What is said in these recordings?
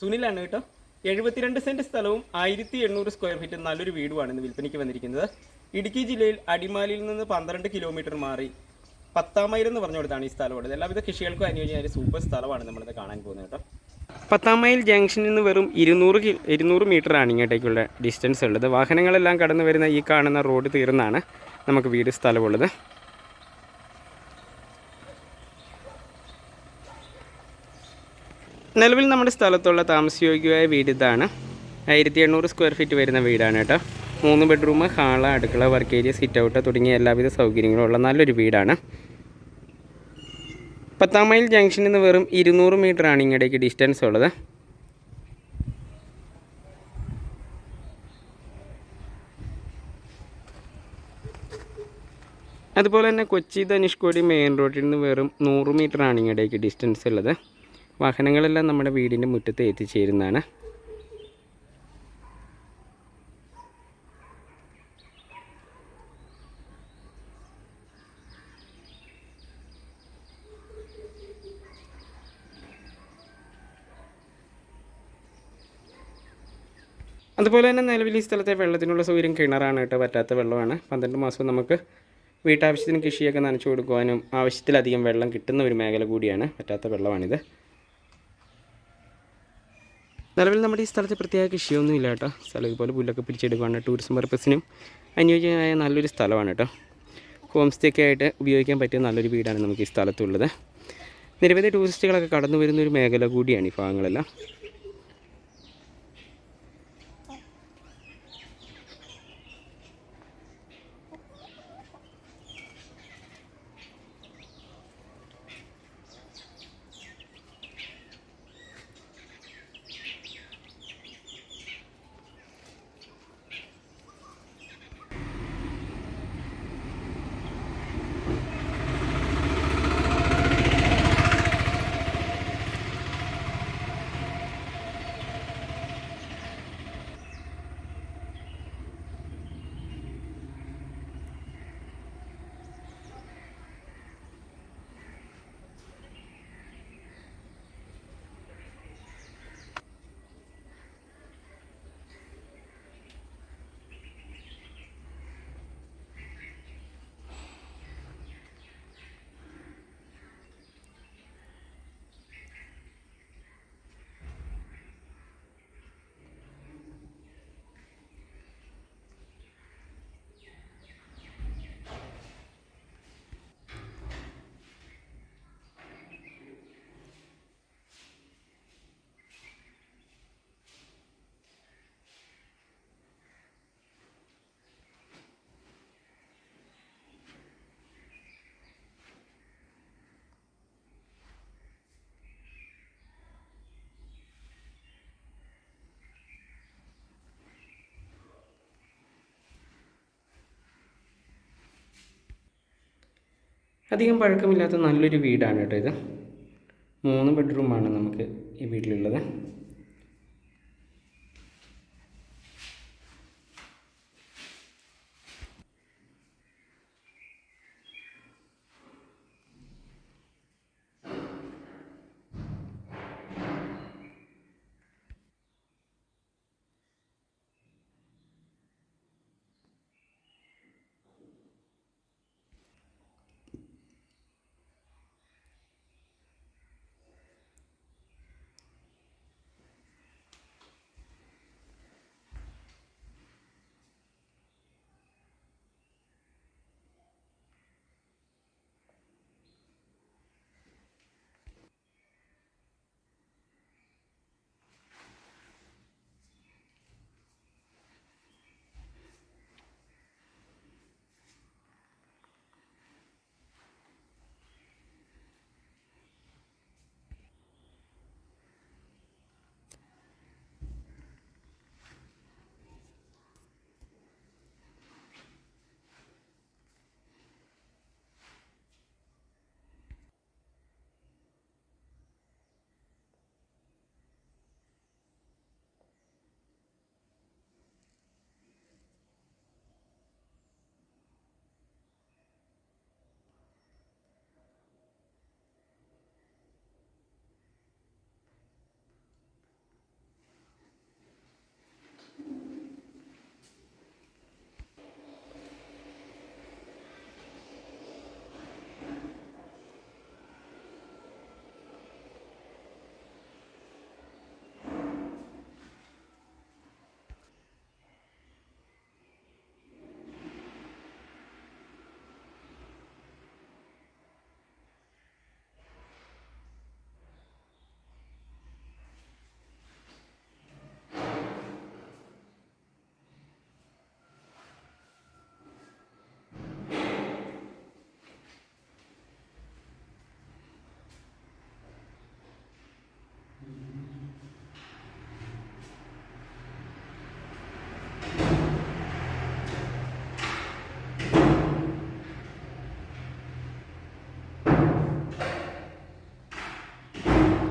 സുനിലാണ് കേട്ടോ. എഴുപത്തിരണ്ട് സെന്റ് സ്ഥലവും ആയിരത്തി എണ്ണൂറ് സ്ക്വയർ ഫീറ്റ് നല്ലൊരു വീടുമാണ് ഇന്ന് വിൽപ്പനയ്ക്ക് വന്നിരിക്കുന്നത്. ഇടുക്കി ജില്ലയിൽ അടിമാലിയിൽ നിന്ന് പന്ത്രണ്ട് കിലോമീറ്റർ മാറി പത്താം മൈൽ എന്ന് പറഞ്ഞുകൊടുത്താണ് ഈ സ്ഥലം ഉള്ളത്. എല്ലാവിധ കൃഷികൾക്കും അനുയോജ്യമായ സൂപ്പർ സ്ഥലമാണ് നമ്മളിത് കാണാൻ പോകുന്നത് കേട്ടോ. പത്താം മൈൽ ജംഗ്ഷനിൽ നിന്ന് വെറും ഇരുന്നൂറ് കി ഇരുന്നൂറ് മീറ്ററാണ് ഇങ്ങോട്ടേക്കുള്ള ഡിസ്റ്റൻസ് ഉള്ളത്. വാഹനങ്ങളെല്ലാം കടന്നു വരുന്ന ഈ കാണുന്ന റോഡ് തീർന്നാണ് നമുക്ക് വീട് സ്ഥലമുള്ളത്. നിലവിൽ നമ്മുടെ സ്ഥലത്തുള്ള താമസയോഗ്യമായ വീട് ഇതാണ്. ആയിരത്തി എണ്ണൂറ് സ്ക്വയർ ഫീറ്റ് വരുന്ന വീടാണ് കേട്ടോ. മൂന്ന് ബെഡ്റൂം ഹാൾ അടുക്കള വർക്ക് ഏരിയ സിറ്റ് ഔട്ട് തുടങ്ങിയ എല്ലാവിധ സൗകര്യങ്ങളും ഉള്ള നല്ലൊരു വീടാണ്. പത്താം മൈൽ ജംഗ്ഷനിൽ നിന്ന് വെറും ഇരുന്നൂറ് മീറ്ററാണ് ഇങ്ങടേക്ക് ഡിസ്റ്റൻസ് ഉള്ളത്. അതുപോലെ തന്നെ കൊച്ചി ധനുഷ്കോടി മെയിൻ റോഡിൽ നിന്ന് വെറും നൂറ് മീറ്ററാണ് ഇങ്ങടേക്ക് ഡിസ്റ്റൻസ് ഉള്ളത്. വാഹനങ്ങളെല്ലാം നമ്മുടെ വീടിന്റെ മുറ്റത്ത് എത്തിച്ചേരുന്നതാണ്. അതുപോലെ തന്നെ നിലവിൽ ഈ സ്ഥലത്തെ വെള്ളത്തിനുള്ള സൗകര്യം കിണറാണ് കേട്ടോ പറ്റാത്ത വെള്ളമാണ്. പന്ത്രണ്ട് മാസം നമുക്ക് വീട്ടാവശ്യത്തിന് കൃഷിയൊക്കെ നനച്ചു കൊടുക്കുവാനും ആവശ്യത്തിലധികം വെള്ളം കിട്ടുന്ന ഒരു മേഖല കൂടിയാണ് പറ്റാത്ത വെള്ളമാണിത്. നിലവിൽ നമ്മുടെ ഈ സ്ഥലത്ത് പ്രത്യേക കൃഷിയൊന്നും ഇല്ല കേട്ടോ. സ്ഥലം ഇതുപോലെ പുല്ലൊക്കെ പിടിച്ചെടുക്കുകയാണ് ടൂറിസം പർപ്പസിനും അനുയോജ്യമായ നല്ലൊരു സ്ഥലമാണ് കേട്ടോ. ഹോം സ്റ്റേ ഒക്കെ ആയിട്ട് ഉപയോഗിക്കാൻ പറ്റിയ നല്ലൊരു വീടാണ് നമുക്ക് ഈ സ്ഥലത്തുള്ളത്. നിരവധി ടൂറിസ്റ്റുകളൊക്കെ കടന്നു വരുന്ന ഒരു മേഖല കൂടിയാണ് ഈ ഭാഗങ്ങളെല്ലാം. അധികം പഴക്കമില്ലാത്ത നല്ലൊരു വീടാണ് കേട്ടോ ഇത്. മൂന്ന് ബെഡ്റൂമാണ് നമുക്ക് ഈ വീട്ടിലുള്ളത്.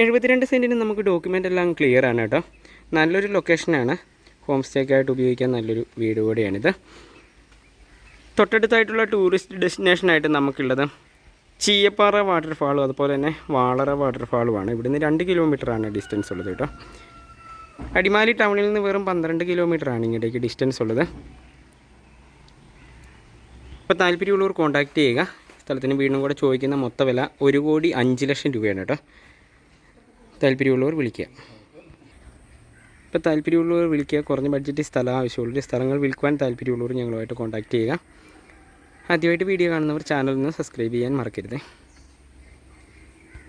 എഴുപത്തിരണ്ട് സെന്റിന് നമുക്ക് ഡോക്യുമെന്റ് എല്ലാം ക്ലിയർ ആണ് കേട്ടോ. നല്ലൊരു ലൊക്കേഷനാണ് ഹോം സ്റ്റേക്ക് ആയിട്ട് ഉപയോഗിക്കാൻ നല്ലൊരു വീട് കൂടിയാണിത്. തൊട്ടടുത്തായിട്ടുള്ള ടൂറിസ്റ്റ് ഡെസ്റ്റിനേഷനായിട്ട് നമുക്കുള്ളത് ചീയപ്പാറ വാട്ടർഫാളും അതുപോലെ തന്നെ വാളറ വാട്ടർഫാളുമാണ് ഇവിടുന്ന് രണ്ട് കിലോമീറ്ററാണ് ഡിസ്റ്റൻസ് ഉള്ളത് കേട്ടോ. അടിമാലി ടൗണിൽ നിന്ന് വെറും പന്ത്രണ്ട് കിലോമീറ്ററാണ് ഇങ്ങോട്ടേക്ക് ഡിസ്റ്റൻസ് ഉള്ളത്. ഇപ്പോൾ താല്പര്യമുള്ളവർ കോൺടാക്റ്റ് ചെയ്യുക. സ്ഥലത്തിന് വീണ്ടും കൂടെ ചോദിക്കുന്ന മൊത്ത വില ഒരു കോടി അഞ്ച് ലക്ഷം രൂപയാണ് കേട്ടോ. താല്പര്യമുള്ളവർ വിളിക്കുക. ഇപ്പോൾ താല്പര്യമുള്ളവർ വിളിക്കുക കുറഞ്ഞ ബഡ്ജറ്റിൽ സ്ഥലം ആവശ്യമുള്ളൊരു സ്ഥലങ്ങൾ വിൽക്കുവാൻ താല്പര്യമുള്ളവർ ഞങ്ങളുമായിട്ട് കോൺടാക്റ്റ് ചെയ്യുക. ആദ്യമായിട്ട് വീഡിയോ കാണുന്നവർ ചാനൽ ഒന്ന് സബ്സ്ക്രൈബ് ചെയ്യാൻ മറക്കരുത്.